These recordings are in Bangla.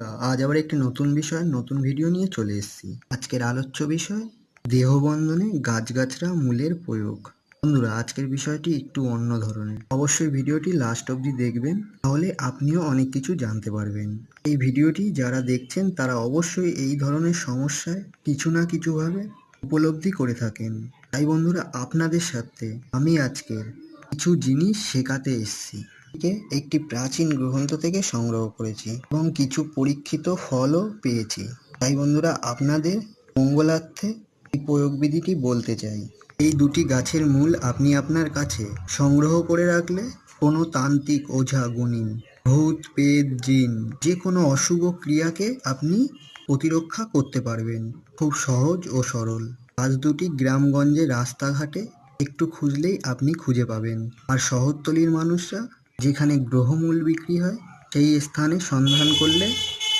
আজ আবার একটি নতুন বিষয়, নতুন ভিডিও নিয়ে চলে এসেছি। আজকের আলোচ্য বিষয়, দেহবন্ধনে গাছগাছরা মূলের প্রয়োগ। বন্ধুরা, আজকের বিষয়টি একটু অন্য ধরনের। অবশ্যই ভিডিওটি লাস্ট অবধি দেখবেন, তাহলে আপনিও অনেক কিছু জানতে পারবেন। এই ভিডিওটি যারা দেখছেন, তারা অবশ্যই এই ধরনের সমস্যায় কিছু না কিছুভাবে উপলব্ধি করে থাকেন। তাই বন্ধুরা, আপনাদের সাথে আমি আজকের কিছু জিনিস শেখাতে এসেছি। একটি প্রাচীন গ্রন্থ থেকে সংগ্রহ করেছি এবং কিছু পরীক্ষিত ফলও পেয়েছি। তাই বন্ধুরা, আপনাদের মঙ্গলার্থে এই প্রয়োগ বিধিটি বলতে চাই। এই দুটি গাছের মূল আপনি আপনার কাছে সংগ্রহ করে রাখলে কোনো তান্ত্রিক ওঝা, গুণিন, ভূত পেদ জিন যে কোনো অশুভ ক্রিয়াকে আপনি প্রতিরক্ষা করতে পারবেন। খুব সহজ ও সরল। আজ দুটি গ্রামগঞ্জে রাস্তাঘাটে একটু খুঁজলেই আপনি খুঁজে পাবেন। আর শহরতলির মানুষরা যেখানে গ্রহমূল বিক্রি হয়, সেই স্থানে সন্ধান করলে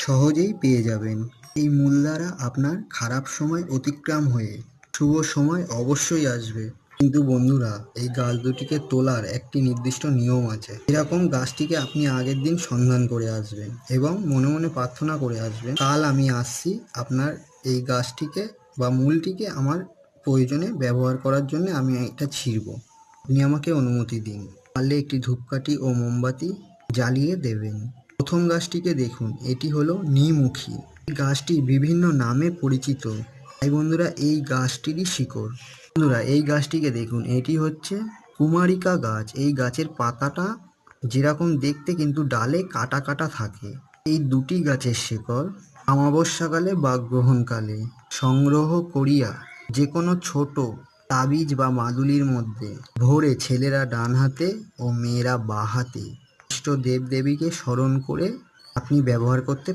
সহজেই পেয়ে যাবেন। এই মূল দ্বারা আপনার খারাপ সময় অতিক্রম হয়ে, শুভ সময় অবশ্যই আসবে। কিন্তু বন্ধুরা, এই গাছ দুটিকে তোলার একটি নির্দিষ্ট নিয়ম আছে। এরকম গাছটিকে আপনি আগের দিন সন্ধান করে আসবেন এবং মনে মনে প্রার্থনা করে আসবেন, কাল আমি আসছি আপনার এই গাছটিকে বা মূলটিকে আমার প্রয়োজনে ব্যবহার করার জন্য আমি এটা ছিঁড়ব। আপনি আমাকে অনুমতি দিন। পারলে একটি ধূপকাঠি ও মোমবাতি জ্বালিয়ে দেবেন। প্রথম গাছটিকে দেখুন, এটি হলো নিমুখী। এই গাছটি বিভিন্ন নামে পরিচিত। তাই বন্ধুরা, এই গাছটিরই শিকড়। বন্ধুরা, এই গাছটিকে দেখুন, এটি হচ্ছে কুমারিকা গাছ। এই গাছের পাতাটা যেরকম দেখতে কিন্তু ডালে কাটা কাটা থাকে। এই দুটি গাছের শিকড় অমাবস্যাকালে বা গ্রহণকালে সংগ্রহ করিয়া যে কোনো ছোট তাবিজ বা মাদুলির মধ্যে ভোরে ছেলেরা ডান হাতে ও মেয়েরা বাঁ হাতে। ইষ্ট দেবদেবীকে স্মরণ করে আপনি ব্যবহার করতে